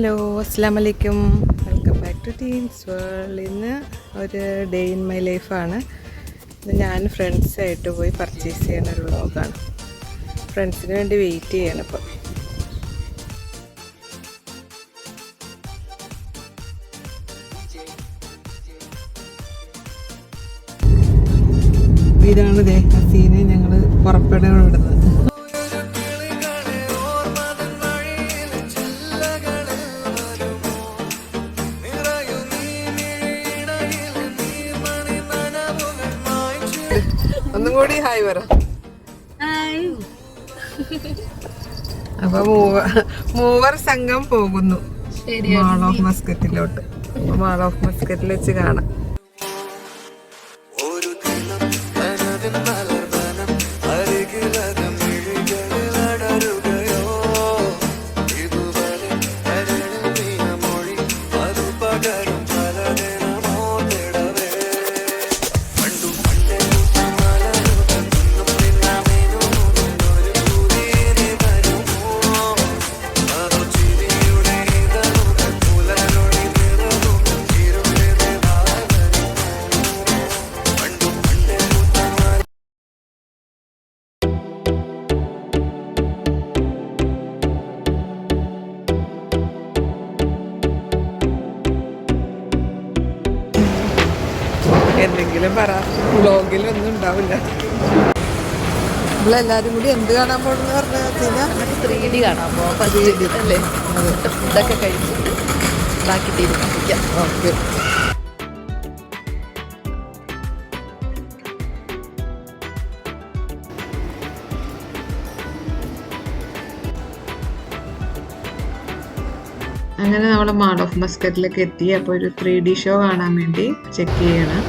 Hello അസ്സാം വലൈക്കും welcome back to teens world ഇന്ന് ഒരു ഡേ ഇൻ മൈ ലൈഫാണ് ഇത് ഞാൻ ഫ്രണ്ട്സായിട്ട് പോയി പർച്ചേസ് ചെയ്യുന്ന ഒരു വ്ളോഗാണ് ഫ്രണ്ട്സിന് വേണ്ടി വെയിറ്റ് ചെയ്യണം ഇപ്പം. ഇതാണ് ദേ ഹസീന് ഞങ്ങൾ പുറപ്പെടാൻ കൂടി ഹായ് പറ. അപ്പൊ മൂവർ സംഘം പോകുന്നു. മാൾ ഓഫ് മസ്കറ്റിലോട്ട്. മാൾ ഓഫ് മസ്കറ്റിൽ വെച്ച് കാണാം. എന്തെങ്കിലും പറ ബ്ലോഗിലൊന്നും ഉണ്ടാവില്ല. നമ്മളെല്ലാരും കൂടി എന്ത് കാണാൻ പോകണമെന്ന് പറഞ്ഞ ത്രീ ഡി കാണാൻ അല്ലേ ഫുഡൊക്കെ കഴിച്ചിട്ട് ബാക്കി തീരുമാനിക്കാം. ഓക്കെ. അങ്ങനെ നമ്മൾ മാൾ ഓഫ് മസ്കറ്റിലേക്ക് എത്തി. അപ്പോൾ ഒരു ത്രീ ഡി ഷോ കാണാൻ വേണ്ടി ചെക്ക് ചെയ്യണം.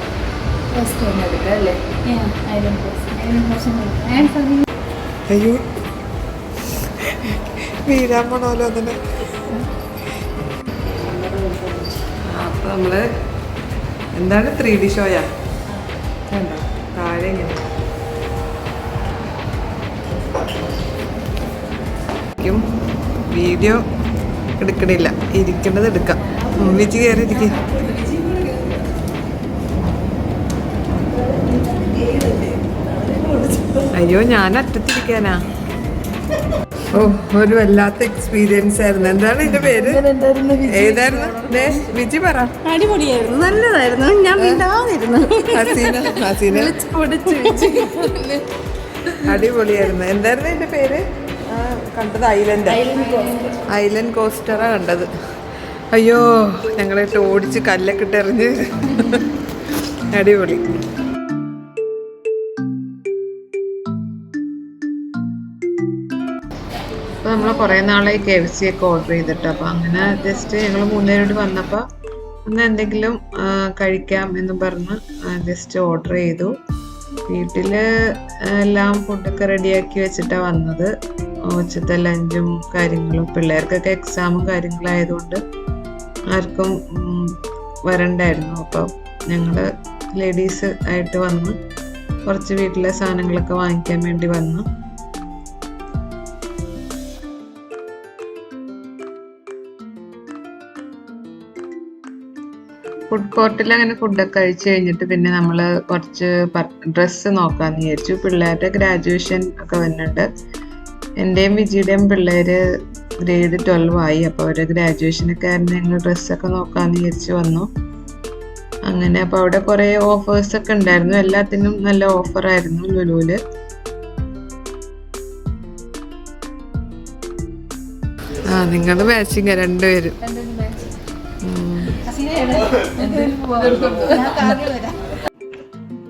അയ്യോ. വീരാൻ പോണല്ലോ അതിന് അപ്പൊ നമ്മൾ എന്താണ് ത്രീ ഡി ഷോയാ? കണ്ടോ? താഴെ ഇങ്ങനെ. വീഡിയോ എടുക്കണില്ല. ഇരിക്കുന്നത് എടുക്കാം. വിജി കയറി ഇരിക്കും അയ്യോ ഞാൻ അറ്റത്തിരിക്കാനാ. ഓ ഒരു വല്ലാത്ത എക്സ്പീരിയൻസ് ആയിരുന്നു. എന്താണ് ഇതിന്റെ പേര്? ഏതായിരുന്നു? ദേ, വിജി പറ. അടിപൊളിയായിരുന്നു. നല്ലതായിരുന്നു. ഞാൻ മിണ്ടാതിരുന്നു. അടിപൊളിയായിരുന്നു. എന്തായിരുന്നു ഇതിന്റെ പേര്? ആ, കണ്ടത് ഐലൻഡ് ഐലൻഡ് കോസ്റ്ററാ കണ്ടത്. അയ്യോ ഞങ്ങളെ ഓടിച്ച് കല്ലൊക്കെ ഇട്ടെറിഞ്ഞ് അടിപൊളി. അപ്പോൾ നമ്മൾ കുറേ നാളായി കെ എഫ് സി ഒക്കെ ഓർഡർ ചെയ്തിട്ട്. അപ്പോൾ അങ്ങനെ ജസ്റ്റ് ഞങ്ങൾ മൂന്നുപേരോട് വന്നപ്പോൾ ഒന്ന് എന്തെങ്കിലും കഴിക്കാം എന്ന് പറഞ്ഞ് ജസ്റ്റ് ഓർഡർ ചെയ്തു. വീട്ടിൽ എല്ലാം ഫുഡൊക്കെ റെഡിയാക്കി വെച്ചിട്ടാണ് വന്നത്. ഉച്ചത്തെ ലഞ്ചും കാര്യങ്ങളും. പിള്ളേർക്കൊക്കെ എക്സാമും കാര്യങ്ങളായതുകൊണ്ട് ആർക്കും വരണ്ടായിരുന്നു. അപ്പോൾ ഞങ്ങൾ ലേഡീസ് ആയിട്ട് വന്നു കുറച്ച് വീട്ടിലെ സാധനങ്ങളൊക്കെ വാങ്ങിക്കാൻ വേണ്ടി വന്നു. ഫുഡ് കോർട്ടിൽ അങ്ങനെ ഫുഡൊക്കെ കഴിച്ചു കഴിഞ്ഞിട്ട് പിന്നെ നമ്മൾ കുറച്ച് ഡ്രസ്സ് നോക്കാമെന്ന് വിചാരിച്ചു. പിള്ളേരുടെ ഗ്രാജുവേഷൻ ഒക്കെ വരുന്നുണ്ട് എന്റെയും വിജിയുടെയും പിള്ളേര് ഗ്രേഡ് ട്വൽവ് ആയി. അപ്പോൾ അവരുടെ ഗ്രാജുവേഷനൊക്കെ ആയിരുന്നു. ഞങ്ങൾ ഡ്രസ്സൊക്കെ നോക്കാമെന്ന് വിചാരിച്ച് വന്നു. അങ്ങനെ അപ്പോൾ അവിടെ കുറേ ഓഫേഴ്സൊക്കെ ഉണ്ടായിരുന്നു. എല്ലാത്തിനും നല്ല ഓഫറായിരുന്നു ലുലുവിൽ ആ നിങ്ങൾ മാച്ചിങ് രണ്ടുപേരും.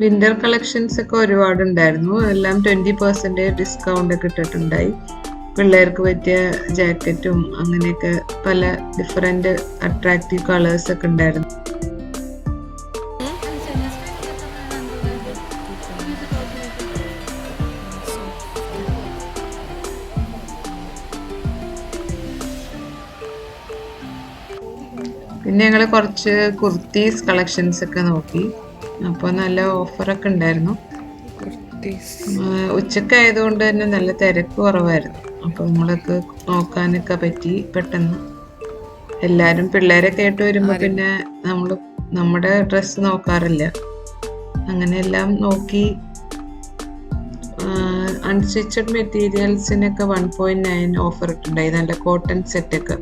വിന്റർ കളക്ഷൻസ് ഒക്കെ ഒരുപാട് ഉണ്ടായിരുന്നു എല്ലാം ട്വന്റി പെർസെന്റേജ് ഡിസ്കൗണ്ട് ഒക്കെ ഇട്ടിട്ടുണ്ടായി. പിള്ളേർക്ക് പറ്റിയ ജാക്കറ്റും അങ്ങനെയൊക്കെ പല ഡിഫറെന്റ് അട്രാക്റ്റീവ് കളേഴ്സ് ഒക്കെ ഉണ്ടായിരുന്നു. പിന്നെ ഞങ്ങൾ കുറച്ച് കുർത്തീസ് കളക്ഷൻസ് ഒക്കെ നോക്കി. അപ്പോൾ നല്ല ഓഫറൊക്കെ ഉണ്ടായിരുന്നു. ഉച്ചയ്ക്ക് ആയതുകൊണ്ട് തന്നെ നല്ല തിരക്ക് കുറവായിരുന്നു. അപ്പോൾ നമ്മളൊക്കെ നോക്കാനൊക്കെ പറ്റി പെട്ടെന്ന്. എല്ലാവരും പിള്ളേരൊക്കെ ആയിട്ട് വരുമ്പോൾ പിന്നെ നമ്മൾ നമ്മുടെ ഡ്രസ്സ് നോക്കാറില്ല. അങ്ങനെ എല്ലാം നോക്കി. അൺസ്റ്റിച്ചഡ് മെറ്റീരിയൽസിനൊക്കെ വൺ പോയിന്റ് നയൻ ഓഫർ ഇട്ടുണ്ടായി. നല്ല കോട്ടൺ സെറ്റൊക്കെ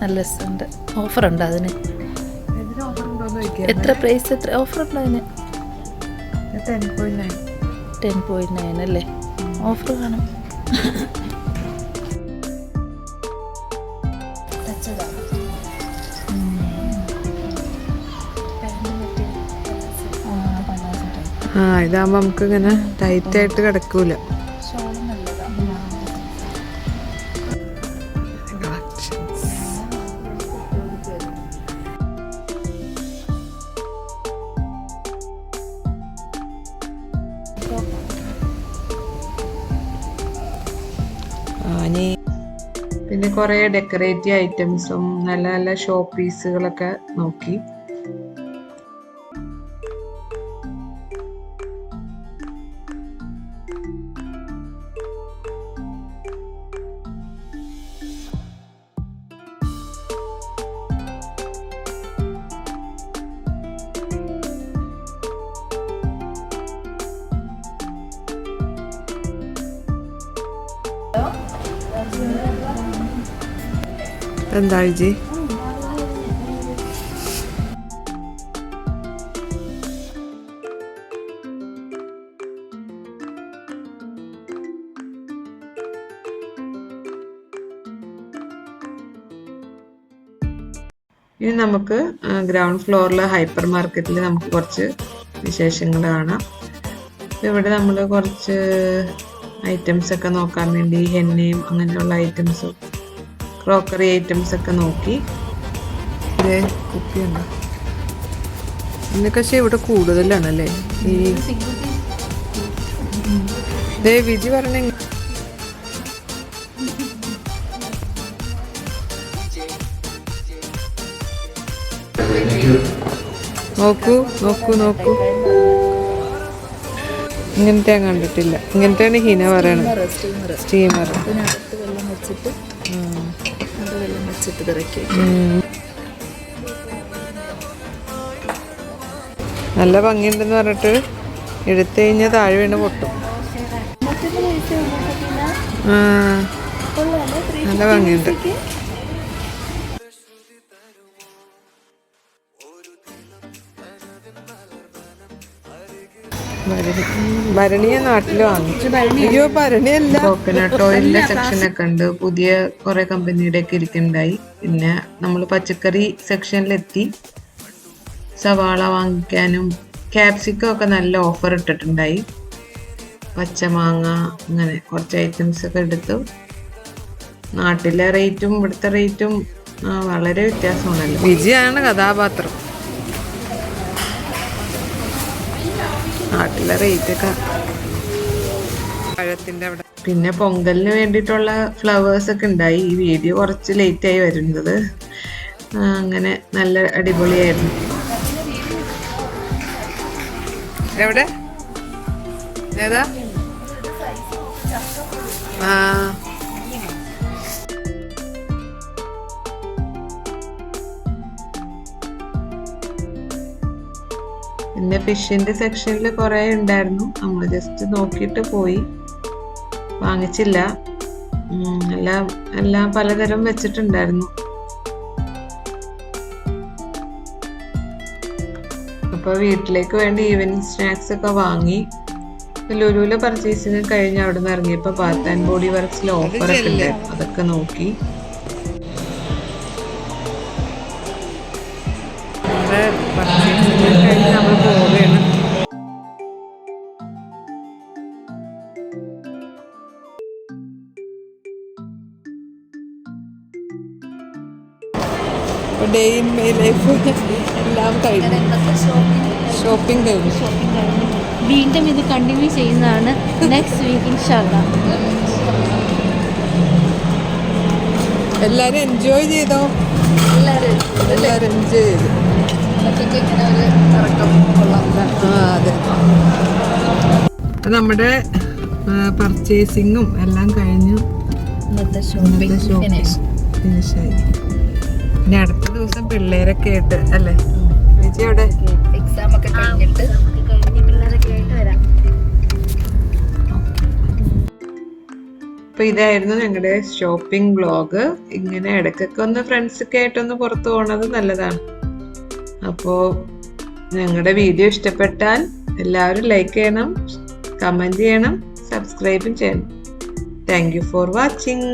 നല്ല രസമുണ്ട്. ഓഫറുണ്ടോ അതിന്? എത്ര പ്രൈസ് എത്ര ഓഫറുണ്ടോ അതിന്? Ten point nine. അല്ലേ? ഓഫർ കാണും. ആ ഇതാകുമ്പോ നമുക്ക് ഇങ്ങനെ ടൈറ്റ് ആയിട്ട് കിടക്കൂല. പിന്നെ കുറേ ഡെക്കറേറ്റീവ് ഐറ്റംസും നല്ല നല്ല ഷോ പീസുകളൊക്കെ നോക്കി. എന്താ ജി ഇനി നമുക്ക് ഗ്രൗണ്ട് ഫ്ലോറിൽ ഹൈപ്പർ മാർക്കറ്റിൽ നമുക്ക് കുറച്ച് വിശേഷങ്ങൾ കാണാം. ഇവിടെ നമ്മൾ കുറച്ച് ഐറ്റംസ് ഒക്കെ നോക്കാൻ വേണ്ടി ഹെന്നയും അങ്ങനെയുള്ള ഐറ്റംസും ക്രോക്കറി ഐറ്റംസ് ഒക്കെ നോക്കി. കുപ്പിയുണ്ട്. ഇതിനൊക്കെ പക്ഷേ ഇവിടെ കൂടുതലാണല്ലേ? ഈ ദേ വിജി പറഞ്ഞ നോക്കൂ നോക്കൂ നോക്കൂ. ഇങ്ങനത്തെ ഞാൻ കണ്ടിട്ടില്ല. ഇങ്ങനത്തെയാണ് ഹിന പറയണത്. സ്റ്റീമർ വെച്ചിട്ട്. വെള്ളം വെച്ചിട്ട് ഇറക്കി നല്ല ഭംഗിയുണ്ടെന്ന് പറഞ്ഞിട്ട് എടുത്തു കഴിഞ്ഞാൽ താഴെ വീണ് പൊട്ടും. നല്ല ഭംഗിയുണ്ട്. ഭരണിയ നാട്ടിൽ വാങ്ങിച്ചു അയ്യോ ഭരണിയല്ല. കോക്കനട്ട് ഓയിലിന്റെ സെക്ഷൻ ഒക്കെ ഉണ്ട്. പുതിയ കുറെ കമ്പനിയുടെ ഒക്കെ ഇരിക്കുന്നുണ്ടായി. പിന്നെ നമ്മൾ പച്ചക്കറി സെക്ഷനിലെത്തി സവാള വാങ്ങിക്കാനും ക്യാപ്സിക്കം ഒക്കെ നല്ല ഓഫർ ഇട്ടിട്ടുണ്ടായി. പച്ചമാങ്ങ അങ്ങനെ കുറച്ച് ഐറ്റംസ് ഒക്കെ എടുത്തു. നാട്ടിലെ റേറ്റും ഇവിടുത്തെ റേറ്റും വളരെ വ്യത്യാസമാണല്ലോ. വിജയാണ് കഥാപാത്രം. നാട്ടിലെ റേറ്റ് ഒക്കെ. പഴത്തിന്റെ അവിടെ. പിന്നെ പൊങ്കലിന് വേണ്ടിയിട്ടുള്ള ഫ്ലവേഴ്സ് ഒക്കെ ഉണ്ടായി. ഈ വീഡിയോ കുറച്ച് ലേറ്റ് ആയി വരുന്നത്. അങ്ങനെ നല്ല അടിപൊളിയായിരുന്നു. എവിടെ? ഏതാ? ആ. പിന്നെ ഫിഷിന്റെ സെക്ഷനിൽ കുറെ ഉണ്ടായിരുന്നു. നമ്മൾ ജസ്റ്റ് നോക്കിയിട്ട് പോയി. വാങ്ങിച്ചില്ല. എല്ലാം എല്ലാം പലതരം വെച്ചിട്ടുണ്ടായിരുന്നു. അപ്പൊ വീട്ടിലേക്ക് വേണ്ടി ഈവനിങ് സ്നാക്സ് ഒക്കെ വാങ്ങി. ലുലുവിലെ പർച്ചേസിങ് കഴിഞ്ഞ് അവിടെ നിന്ന് ഇറങ്ങിയപ്പോ ബാത്ത് ആൻഡ് ബോഡി വർക്സിൽ ഓഫർ ഒക്കെ ഉണ്ടായിരുന്നു. അതൊക്കെ നോക്കി. ഡേ ഇൻ മൈ ലൈഫ് എല്ലാം കഴിഞ്ഞു. ഷോപ്പിംഗ് കഴിഞ്ഞു. വീണ്ടും ഇത് കണ്ടിന്യൂ ചെയ്യുന്നതാണ് നെക്സ്റ്റ് വീക്ക് ഇൻഷാല്ല എല്ലാവരും എൻജോയ് ചെയ്തോ? എല്ലാവരും എല്ലാവരും എൻജോയ് ചെയ്തു. നമ്മുടെ പർച്ചേസിങ്ങും എല്ലാം കഴിഞ്ഞു. ഇന്നത്തെ ഷോപ്പിംഗ് ഫിനിഷായി ഫിനിഷ് ഇനി അടുത്ത ദിവസം പിള്ളേരൊക്കെ ആയിട്ട് അല്ലേ? വിജയോടെ അവിടെ? എക്സാം ഒക്കെ കഴിഞ്ഞിട്ട്. കഴിഞ്ഞ് പിള്ളേരൊക്കെ ആയിട്ട് വരാം. അപ്പൊ ഇതായിരുന്നു ഞങ്ങളുടെ ഷോപ്പിംഗ് ബ്ലോഗ് ഇങ്ങനെ ഇടയ്ക്കൊക്കെ ഒന്ന് ഫ്രണ്ട്സൊക്കെ ആയിട്ടൊന്ന് പുറത്തു പോണത് നല്ലതാണ്. അപ്പോൾ ഞങ്ങളുടെ വീഡിയോ ഇഷ്ടപ്പെട്ടാൽ എല്ലാവരും ലൈക്ക് ചെയ്യണം കമന്റ് ചെയ്യണം സബ്സ്ക്രൈബും ചെയ്യണം. Thank you for watching